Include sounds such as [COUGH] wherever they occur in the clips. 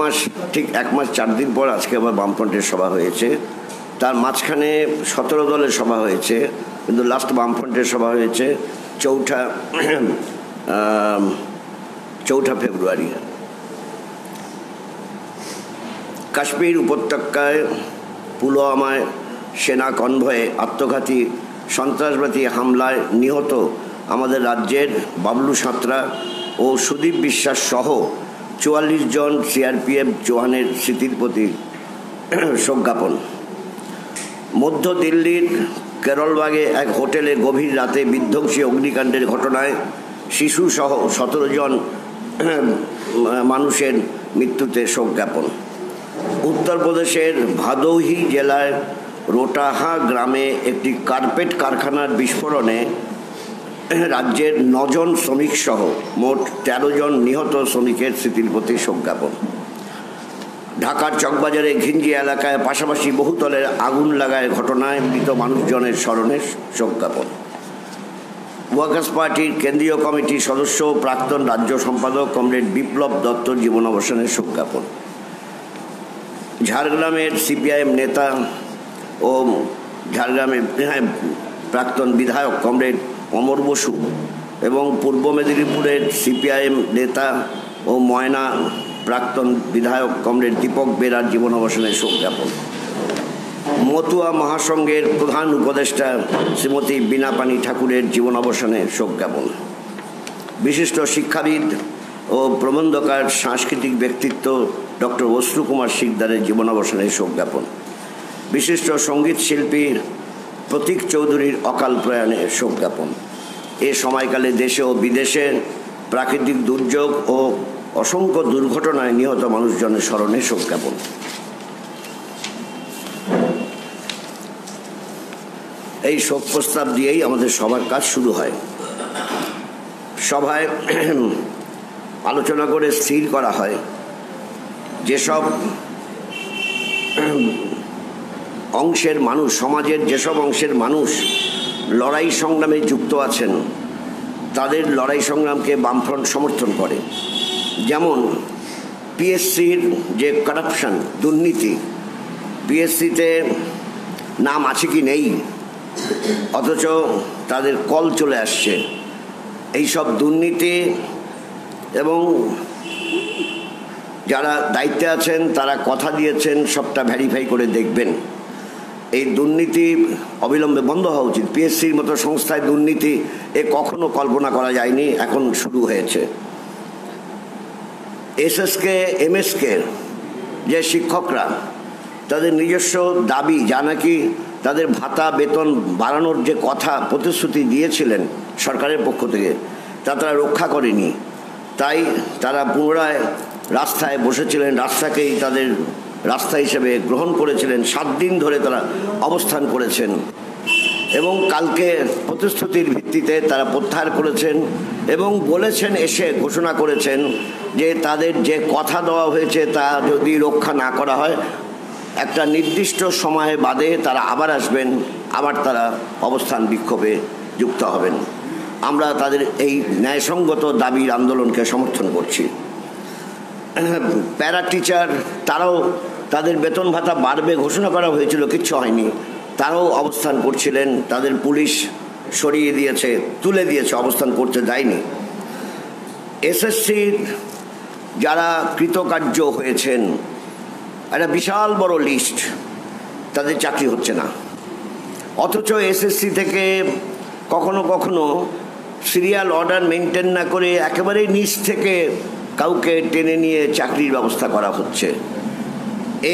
মাস, ঠিক এক মাস, চার দিন পর আজকে আবার বামফ্রন্টের সভা হয়েছে। তার মাঝখানে সতেরো দলের সভা হয়েছে, কিন্তু লাস্ট বামফ্রন্টের সভা হয়েছে চৌঠা চৌঠা ফেব্রুয়ারি। কাশ্মীর উপত্যকায় পুলওয়ামায় সেনা কনভয়ে আত্মঘাতী সন্ত্রাসবাদী হামলায় নিহত আমাদের রাজ্যের বাবলু সাঁতরা ও সুদীপ বিশ্বাস সহ চুয়াল্লিশ জন সিআরপিএফ জওয়ানের স্মৃতির প্রতি শোক জ্ঞাপন মধ্য দিল্লির কেরলবাগে এক হোটেলে গভীর রাতে বিধ্বংসী অগ্নিকাণ্ডের ঘটনায় শিশুসহ সতেরো জন মানুষের মৃত্যুতে শোক জ্ঞাপন উত্তরপ্রদেশের ভাদৌহি জেলার রোটাহা গ্রামে একটি কার্পেট কারখানার বিস্ফোরণে রাজ্যের নজন শ্রমিক সহ মোট ১৩ জন নিহত শ্রমিকের স্মৃতির প্রতি শোক জ্ঞাপন ঢাকার চকবাজারে ঘিঞ্জি এলাকায় পাশাপাশি বহুতলের আগুন লাগায় ঘটনায় মৃত মানুষজনের স্মরণে শোক জ্ঞাপন ওয়ার্কার্স পার্টির কেন্দ্রীয় কমিটির সদস্য প্রাক্তন রাজ্য সম্পাদক কমরেড বিপ্লব দত্তর জীবনাবসানের শোক জ্ঞাপন ঝাড়গ্রামের সিপিআইএম নেতা ও ঝাড়গ্রামের হ্যাঁ, প্রাক্তন বিধায়ক কমরেড অমর বসু এবং পূর্ব মেদিনীপুরের সিপিআইএম নেতা ও ময়না প্রাক্তন বিধায়ক কমরেড দীপক বেরার জীবনাবসানের শোক জ্ঞাপন মতুয়া মহাসংঘের প্রধান উপদেষ্টা শ্রীমতী বীণাপানি ঠাকুরের জীবনাবসানে শোক জ্ঞাপন বিশিষ্ট শিক্ষাবিদ ও প্রবন্ধকার সাংস্কৃতিক ব্যক্তিত্ব ডক্টর অশ্রু কুমার শিকদারের জীবনাবসানে শোক জ্ঞাপন বিশিষ্ট সংগীত শিল্পী প্রতীক চৌধুরীর অকাল প্রয়াণে শোক জ্ঞাপন এ সময়কালে দেশে ও বিদেশে প্রাকৃতিক দুর্যোগ ও অসংখ্য দুর্ঘটনায় নিহত মানুষজনের স্মরণে শোক জ্ঞাপন এই শোক প্রস্তাব দিয়েই আমাদের সবার কাজ শুরু হয়। সভায় আলোচনা করে স্থির করা হয়। যেসব অংশের মানুষ, সমাজের যেসব অংশের মানুষ লড়াই সংগ্রামে যুক্ত আছেন, তাদের লড়াই সংগ্রামকে বামফ্রন্ট সমর্থন করে। যেমন পিএসসির যে কারাপশন দুর্নীতি, পিএসসিতে নাম আছে কি নেই, অথচ তাদের কল চলে আসছে। এইসব দুর্নীতি এবং যারা দায়িত্বে আছেন, তারা কথা দিয়েছেন, সবটা ভ্যারিফাই করে দেখবেন। এই দুর্নীতি অবিলম্বে বন্ধ হওয়া উচিত। পিএসসির মতো সংস্থায় দুর্নীতি এ কখনো কল্পনা করা যায়নি, এখন শুরু হয়েছে। এসএসকে এমএসকে যে শিক্ষকরা, তাদের নিজস্ব দাবি যা নাকি তাদের ভাতা, বেতন বাড়ানোর যে কথা প্রতিশ্রুতি দিয়েছিলেন সরকারের পক্ষ থেকে, তা তারা রক্ষা করেনি। তাই তারা পুনরায় রাস্তায় বসেছিলেন, রাস্তাকেই তাদের রাস্তা হিসেবে গ্রহণ করেছিলেন, সাত দিন ধরে তারা অবস্থান করেছেন। এবং কালকে প্রতিশ্রুতির ভিত্তিতে তারা প্রত্যাহার করেছেন এবং বলেছেন, এসে ঘোষণা করেছেন যে তাদের যে কথা দেওয়া হয়েছে তা যদি রক্ষা না করা হয়, একটা নির্দিষ্ট সময়ে বাদে তারা আবার আসবেন, আবার তারা অবস্থান বিক্ষোভে যুক্ত হবেন। আমরা তাদের এই ন্যায়সঙ্গত দাবির আন্দোলনকে সমর্থন করছি। [CLEARS THROAT] প্যারা টিচার, তারাও তাদের বেতন ভাতা বাড়বে ঘোষণা করা হয়েছিল, কিচ্ছু হয়নি। তারাও অবস্থান করছিলেন, তাদের পুলিশ সরিয়ে দিয়েছে, তুলে দিয়েছে, অবস্থান করতে দেয়নি। এসএসসির যারা কৃতকার্য হয়েছেন, একটা বিশাল বড় লিস্ট তাদের চাকরি হচ্ছে না। অথচ এসএসসি থেকে কখনো কখনো সিরিয়াল অর্ডার মেনটেন না করে একেবারেই নিচ থেকে কাউকে টেনে নিয়ে চাকরির ব্যবস্থা করা হচ্ছে।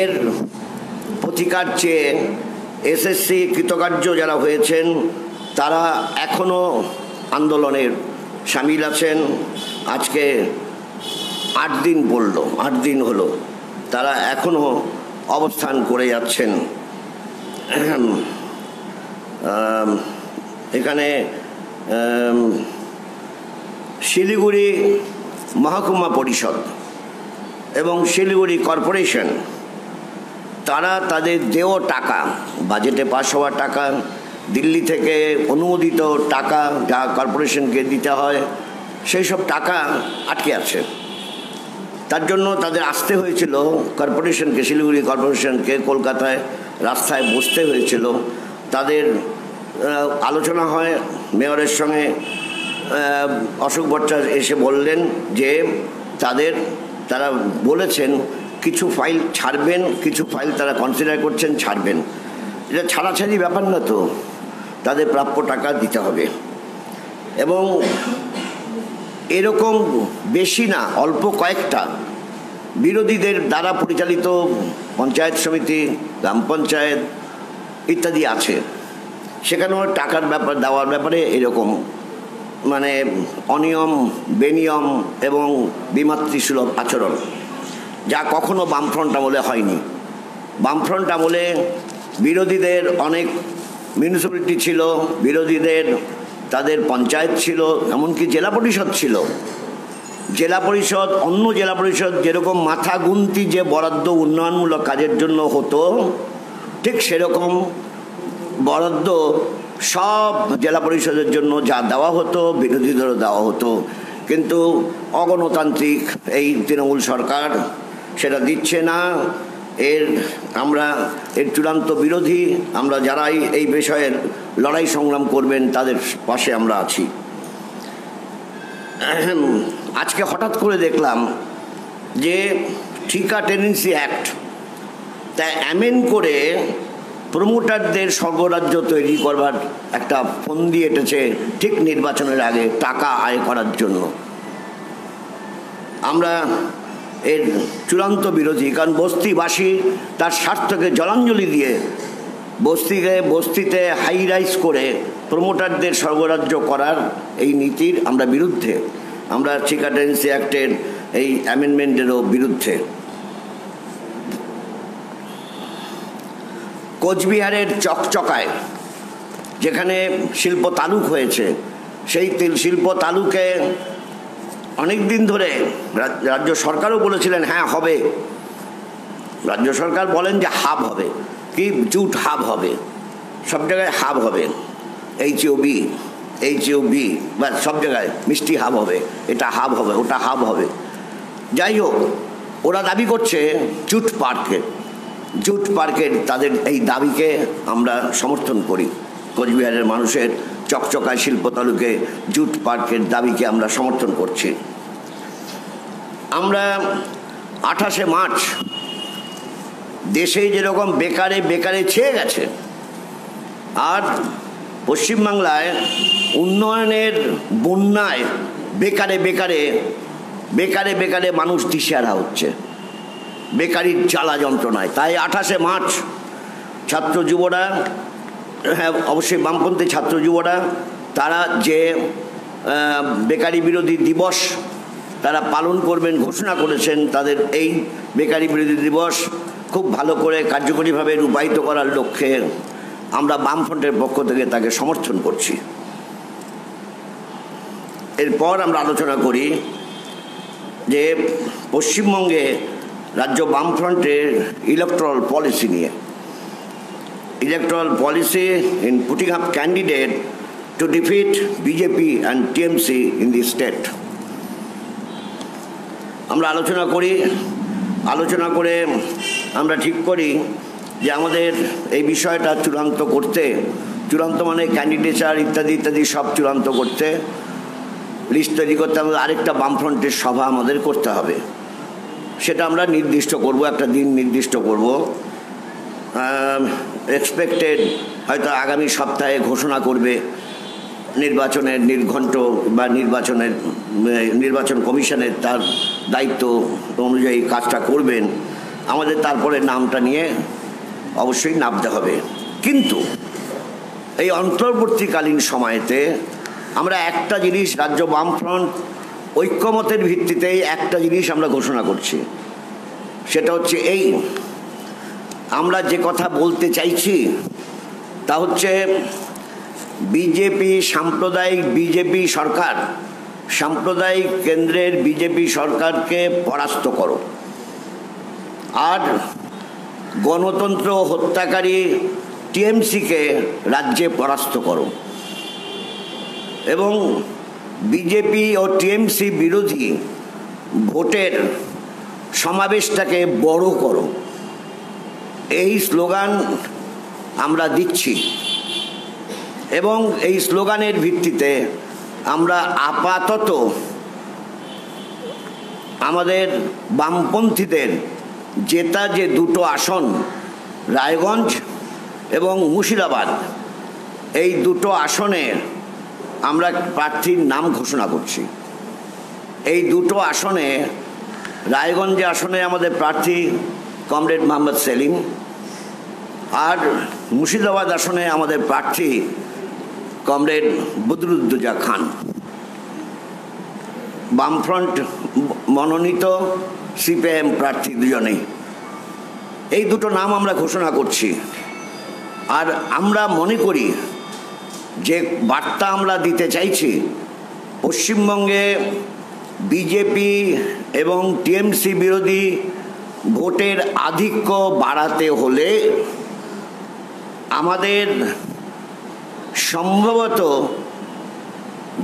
এর প্রতিকার চেয়ে এসএসসি কৃতকার্য যারা হয়েছেন, তারা এখনও আন্দোলনের সামিল আছেন। আজকে আট দিন বলল আট দিন হলো। তারা এখনও অবস্থান করে যাচ্ছেন। এখানে শিলিগুড়ি মহকুমা পরিষদ এবং শিলিগুড়ি কর্পোরেশন, তারা তাদের দেও টাকা, বাজেটে পাশ হওয়া টাকা, দিল্লি থেকে অনুমোদিত টাকা যা কর্পোরেশনকে দিতে হয়, সেই সব টাকা আটকে আছে। তার জন্য তাদের আসতে হয়েছিল কর্পোরেশনকে, শিলিগুড়ি কর্পোরেশনকে, কলকাতায় রাস্তায় বসতে হয়েছিল। তাদের আলোচনা হয়, মেয়রের সঙ্গে অশোক ভট্টাচার্য এসে বললেন যে তাদের, তারা বলেছেন কিছু ফাইল ছাড়বেন, কিছু ফাইল তারা কনসিডার করছেন, ছাড়বেন। এটা ছাড়াছাড়ি ব্যাপার না তো, তাদের প্রাপ্য টাকা দিতে হবে। এবং এরকম বেশি না, অল্প কয়েকটা বিরোধীদের দ্বারা পরিচালিত পঞ্চায়েত সমিতি, গ্রাম পঞ্চায়েত ইত্যাদি আছে। সেখানেও টাকার ব্যাপার, দেওয়ার ব্যাপারে এরকম মানে অনিয়ম, বেনিয়ম এবং বিমাতৃসুলভ আচরণ, যা কখনো বামফ্রন্ট আমলে হয়নি। বামফ্রন্ট আমলে বিরোধীদের অনেক মিউনিসিপ্যালিটি ছিল, বিরোধীদের তাদের পঞ্চায়েত ছিল, এমনকি জেলা পরিষদ ছিল। জেলা পরিষদ, অন্য জেলা পরিষদ যেরকম মাথা গুনতি যে বরাদ্দ উন্নয়নমূলক কাজের জন্য হতো, ঠিক সেরকম বরাদ্দ সব জেলা পরিষদের জন্য যা দেওয়া হতো বিরোধীদেরও দেওয়া হতো। কিন্তু অগণতান্ত্রিক এই তৃণমূল সরকার সেটা দিচ্ছে না। এর আমরা, এর চূড়ান্ত বিরোধী আমরা যারাই এই বিষয়ের লড়াই সংগ্রাম করবেন, তাদের পাশে আমরা আছি। আজকে হঠাৎ করে দেখলাম যে ঠিকা টেনেন্সি অ্যাক্ট তা অ্যামেন করে প্রমোটারদের স্বর্গরাজ্য তৈরি করবার একটা ফন্দি এটেছে ঠিক নির্বাচনের আগে টাকা আয় করার জন্য। আমরা এর চূড়ান্ত বিরোধী, কারণ বস্তিবাসী তার স্বার্থকে জলাঞ্জলি দিয়ে বস্তিকে, বস্তিতে হাই রাইজ করে প্রমোটারদের স্বর্গরাজ্য করার এই নীতির আমরা বিরুদ্ধে, আমরা চিকাটেন্সি অ্যাক্টের এই অ্যামেন্ডমেন্টেরও বিরুদ্ধে। কোচবিহারের চকচকায়, যেখানে শিল্প তালুক হয়েছে, সেই তিল শিল্প তালুকে অনেক দিন ধরে রাজ্য সরকারও বলেছিলেন হ্যাঁ হবে। রাজ্য সরকার বলেন যে, হাব হবে। কি? জুট হাব হবে। সব জায়গায় হাব হবে। এইচ বি এইচ বি বা সব জায়গায় মিষ্টি হাব হবে। এটা হাব হবে, ওটা হাব হবে। যাই হোক, ওরা দাবি করছে জুট পার্কের জুট পার্কের তাদের এই দাবিকে আমরা সমর্থন করি। কোচবিহারের মানুষের চকচকায় শিল্প তালুকে জুট পার্কের দাবিকে আমরা সমর্থন করছি। আমরা আঠাশে মার্চ দেশে যেরকম বেকারে বেকারে ছেয়ে গেছে, আর পশ্চিমবাংলায় উন্নয়নের বন্যায় বেকারে বেকারে বেকারে বেকারে মানুষ দিশেহারা হচ্ছে। বেকারির জ্বালা যন্ত্রণায়। তাই আঠাশে মার্চ ছাত্র যুবরা হ্যাঁ অবশ্যই বামপন্থী ছাত্র যুবরা, তারা যে বেকারি বিরোধী দিবস তারা পালন করবেন, ঘোষণা করেছেন, তাদের এই বেকারি বিরোধী দিবস খুব ভালো করে কার্যকরীভাবে রূপায়িত করার লক্ষ্যে আমরা বামফ্রন্টের পক্ষ থেকে তাকে সমর্থন করছি। এরপর আমরা আলোচনা করি যে পশ্চিমবঙ্গে রাজ্য বামফ্রন্টের ইলেকট্রাল পলিসি নিয়ে। electoral policy in putting up candidate to defeat BJP and TMC in the state আমরা আলোচনা করি, আলোচনা করে আমরা ঠিক করি যে আমাদের এই বিষয়টা চূড়ান্ত করতে, চূড়ান্ত মানে ক্যান্ডিডেচার ইত্যাদি ইত্যাদি সব চূড়ান্ত করতে লিস্ট তৈরি করতে আমাদের আরেকটা বামফ্রন্টের সভা আমাদের করতে হবে। সেটা আমরা নির্দিষ্ট করব, একটা দিন নির্দিষ্ট করব। এক্সপেক্টেড হয়তো আগামী সপ্তাহে ঘোষণা করবে নির্বাচনের নির্ঘণ্ট বা নির্বাচনের, নির্বাচন কমিশনের তার দায়িত্ব অনুযায়ী কাজটা করবেন। আমাদের তারপরে নামটা নিয়ে অবশ্যই নামতে হবে। কিন্তু এই অন্তর্বর্তীকালীন সময়েতে আমরা একটা জিনিস, রাজ্য বামফ্রন্ট ঐক্যমতের ভিত্তিতেই একটা জিনিস আমরা ঘোষণা করছি। সেটা হচ্ছে এই, আমরা যে কথা বলতে চাইছি, তা হচ্ছে বিজেপি সাম্প্রদায়িক বিজেপি সরকার, সাম্প্রদায়িক কেন্দ্রের বিজেপি সরকারকে পরাস্ত করো। আর গণতন্ত্র হত্যাকারী টিএমসিকে রাজ্যে পরাস্ত করো। এবং বিজেপি ও টিএমসি বিরোধী ভোটের সমাবেশটাকে বড় করো। এই স্লোগান আমরা দিচ্ছি। এবং এই স্লোগানের ভিত্তিতে আমরা আপাতত আমাদের বামপন্থীদের জেতা যে দুটো আসন, রায়গঞ্জ এবং মুর্শিদাবাদ, এই দুটো আসনের আমরা প্রার্থীর নাম ঘোষণা করছি। এই দুটো আসনে, রায়গঞ্জে আসনে আমাদের প্রার্থী কমরেড মোহাম্মদ সেলিম আর মুর্শিদাবাদ আসনে আমাদের প্রার্থী কমরেড বদরুদ্দোজা খান। বামফ্রন্ট মনোনীত সিপিআইএম প্রার্থী দুজনেই। এই দুটো নাম আমরা ঘোষণা করছি। আর আমরা মনে করি যে বার্তা আমরা দিতে চাইছি, পশ্চিমবঙ্গে বিজেপি এবং টিএমসি বিরোধী ভোটের আধিক্য বাড়াতে হলে আমাদের সম্ভবত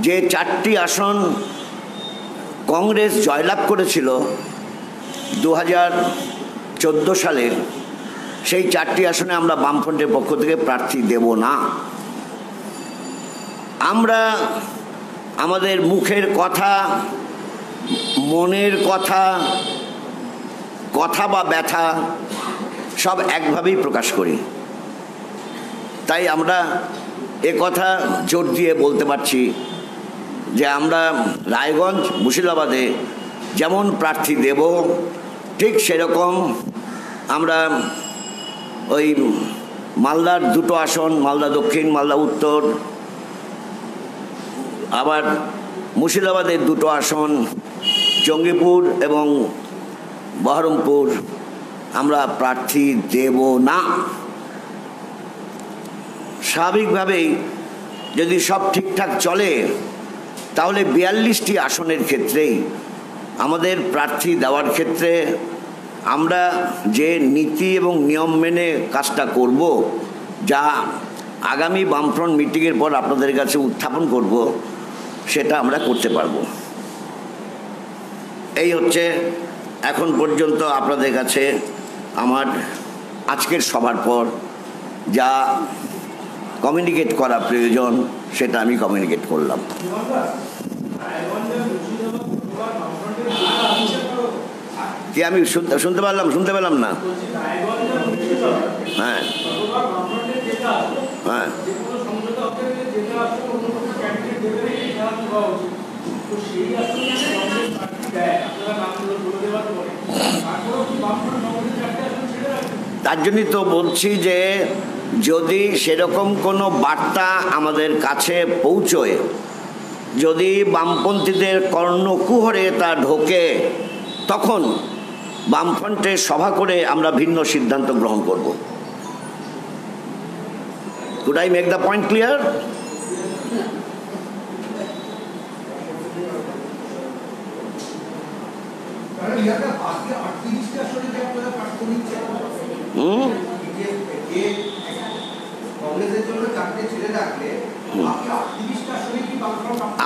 যে চারটি আসন কংগ্রেস জয়লাভ করেছিল দু হাজার চোদ্দ সালে সেই চারটি আসনে আমরা বামফ্রন্টের পক্ষ থেকে প্রার্থী দেব না। আমরা আমাদের মুখের কথা, মনের কথা কথা বা ব্যথা সব একভাবেই প্রকাশ করি। তাই আমরা এ কথা জোর দিয়ে বলতে পারছি যে আমরা রায়গঞ্জ, মুর্শিদাবাদে যেমন প্রার্থী দেব, ঠিক সেরকম আমরা ওই মালদার দুটো আসন, মালদা দক্ষিণ, মালদা উত্তর আবার মুর্শিদাবাদের দুটো আসন, জঙ্গিপুর এবং বহরমপুর, আমরা প্রার্থী দেব না। স্বাভাবিকভাবেই যদি সব ঠিকঠাক চলে, তাহলে বিয়াল্লিশটি আসনের ক্ষেত্রেই আমাদের প্রার্থী দেওয়ার ক্ষেত্রে আমরা যে নীতি এবং নিয়ম মেনে কাজটা করব, যা আগামী বামফ্রন্ট মিটিংয়ের পর আপনাদের কাছে উত্থাপন করব সেটা আমরা করতে পারব। এই হচ্ছে এখন পর্যন্ত আপনাদের কাছে আমার আজকের সবার পর যা কমিউনিকেট করা প্রয়োজন সেটা আমি কমিউনিকেট করলাম। কি আমি শুনতে শুনতে পারলাম? শুনতে পেলাম না। হ্যাঁ। হ্যাঁ। তার জন্যই তো বলছি যে যদি সেরকম কোনো বার্তা আমাদের কাছে পৌঁছয়, যদি বামপন্থীদের কর্ণকুহরে তা ঢোকে, তখন বামফ্রন্টে সভা করে আমরা ভিন্ন সিদ্ধান্ত গ্রহণ করব। Could I make the point clear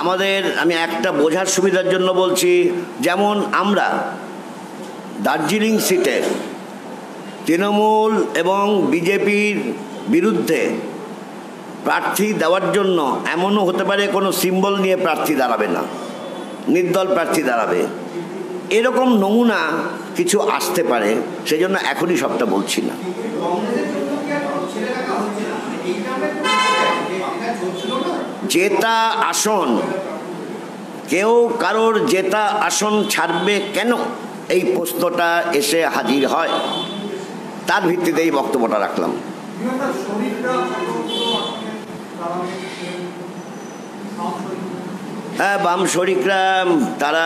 আমাদের, আমি একটা বোঝার সুবিধার জন্য বলছি, যেমন আমরা দার্জিলিং সিটে তৃণমূল এবং বিজেপির বিরুদ্ধে প্রার্থী দেওয়ার জন্য এমনও হতে পারে কোনো সিম্বল নিয়ে প্রার্থী দাঁড়াবে না, নির্দল প্রার্থী দাঁড়াবে। এরকম নমুনা কিছু আসতে পারে, সেজন্য এখনই সবটা বলছি না। জেতা আসন, কেউ কারোর জেতা আসন ছাড়বে কেন? এই প্রশ্নটা এসে হাজির হয়। তার ভিত্তিতে এই বক্তব্যটা রাখলাম। হ্যাঁ বাম শরিকরা, তারা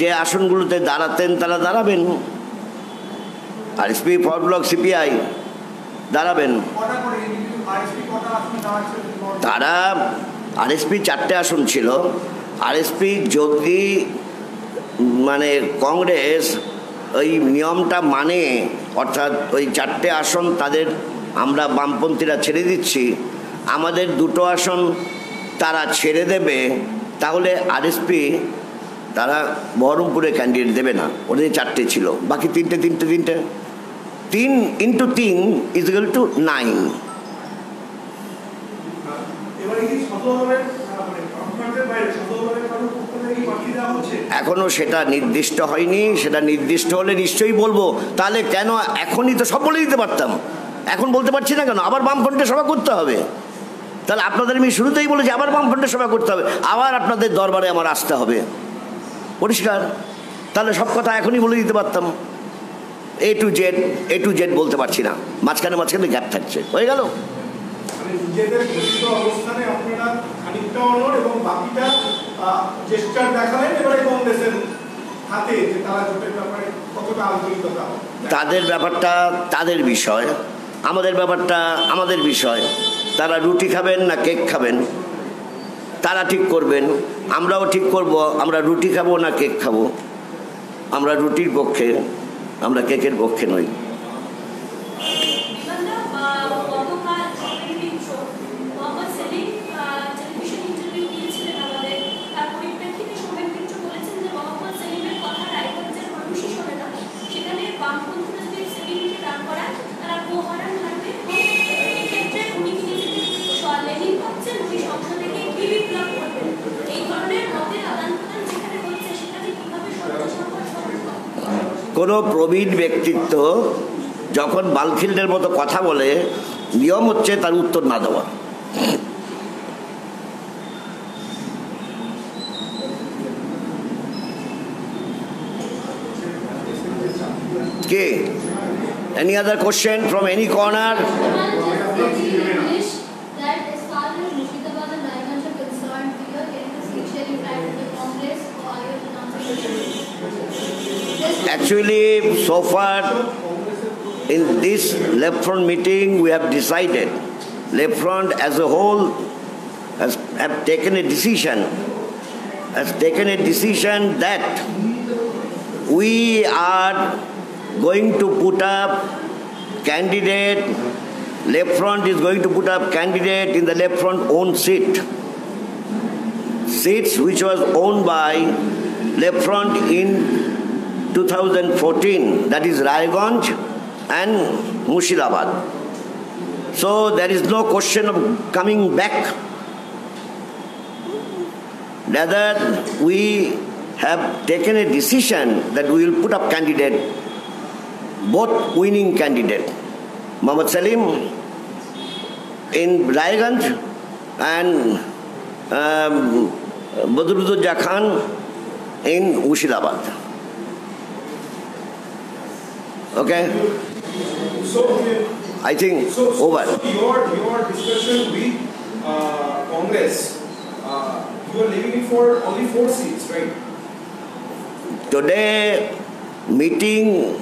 যে আসনগুলোতে দাঁড়াতেন, তারা দাঁড়াবেন। আর এসপি ফর ব্লক সিপিআই দাঁড়াবেন। তারা আর আরএসপি চারটে আসন ছিল। আর আরএসপি, যদি মানে কংগ্রেস ওই নিয়মটা মানে অর্থাৎ ওই চারটে আসন তাদের আমরা বামপন্থীরা ছেড়ে দিচ্ছি, আমাদের দুটো আসন তারা ছেড়ে দেবে, তাহলে আরএসপি তারা বহরমপুরে ক্যান্ডিডেট দেবে না। ওদের চারটে ছিল। বাকি তিনটে তিনটে তিনটে। তিন ইন্টু তিন ইজ ইকুয়াল টু নাইন এখনও সেটা নির্দিষ্ট হয়নি। সেটা নির্দিষ্ট হলে নিশ্চয়ই বলব। তাহলে কেন এখনই তো সব বলে দিতে পারতাম। এখন বলতে পারছি না কেন? আবার বামফ্রন্টে সভা করতে হবে। তাহলে আপনাদের আমি শুরুতেই বলেছি আবার বামফ্রন্টে সভা করতে হবে। আবার আপনাদের দরবারে আমার আসতে হবে। পরিষ্কার। তাহলে সব কথা এখনই বলে দিতে পারতাম। A to Z A to Z বলতে পারছি না। মাঝখানে মাঝখানে গ্যাপ থাকছে। হয়ে গেল? তাদের ব্যাপারটা তাদের বিষয়। আমাদের ব্যাপারটা আমাদের বিষয়। তারা রুটি খাবেন না কেক খাবেন? তারা ঠিক করবেন, আমরাও ঠিক করব, আমরা রুটি খাব না কেক খাব? আমরা রুটির পক্ষে, আমরা কেকের পক্ষে নই বিমানটা গতকাল বিংশ মোহাম্মদ সেলিম টেলিভিশন ইন্টারভিউ দিয়েছিলেন আমাদের তার পরিপ্রেক্ষিতে সোমেন মিত্র বলেছেন যে মোহাম্মদ সেলিমের কথা রায়গঞ্জের মানুষই শোনে না সেখানে বামপন্থীরা যদি সেলিমকে দান করায় তারা গোহারান হারবে এবং এক্ষেত্রে উনি নিজেকে লেনিন ভাবছেন উনি সংসদে গিয়ে কি বিপ্লব করবেন এই ধরনের মতের আদান প্রদান যেখানে হচ্ছে সেখানে কীভাবে সত্য সংবাদ সম্ভব কোনো প্রবীণ ব্যক্তিত্ব যখন বালখিল্ডের মতো কথা বলে, নিয়ম হচ্ছে তার উত্তর না দেওয়া। কে? Any other question from any corner Actually, so far in this left front meeting, we have decided, left front as a whole has have taken a decision, has taken a decision that we are going to put up candidate, left front is going to put up candidate in the left front own seat. Seats which was owned by left front in 2014, that is Raiganj and Mushirabad. So there is no question of coming back. Rather, we have taken a decision that we will put up candidate, both winning candidate, Muhammad Salim in Raiganj and um, Badruddin Khan in Mushirabad. Okay, So, I think so, so, over. so your your discussion with uh, Congress, uh, you are leaving it for only four seats, right? Today meeting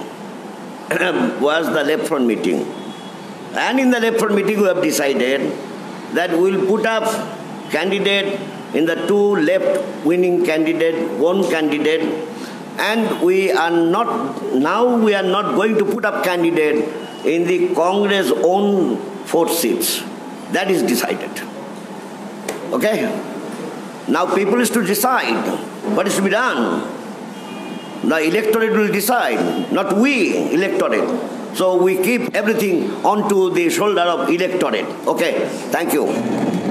[CLEARS THROAT] was the left front meeting. And in the left front meeting we have decided that we will put up candidate in the two left winning candidate, one candidate, and we are not now we are not going to put up candidate in the Congress own four seats. That is decided. Okay? Now people is to decide what is to be done. The electorate will decide, not we, electorate. So we keep everything onto the shoulder of electorate. Okay, thank you.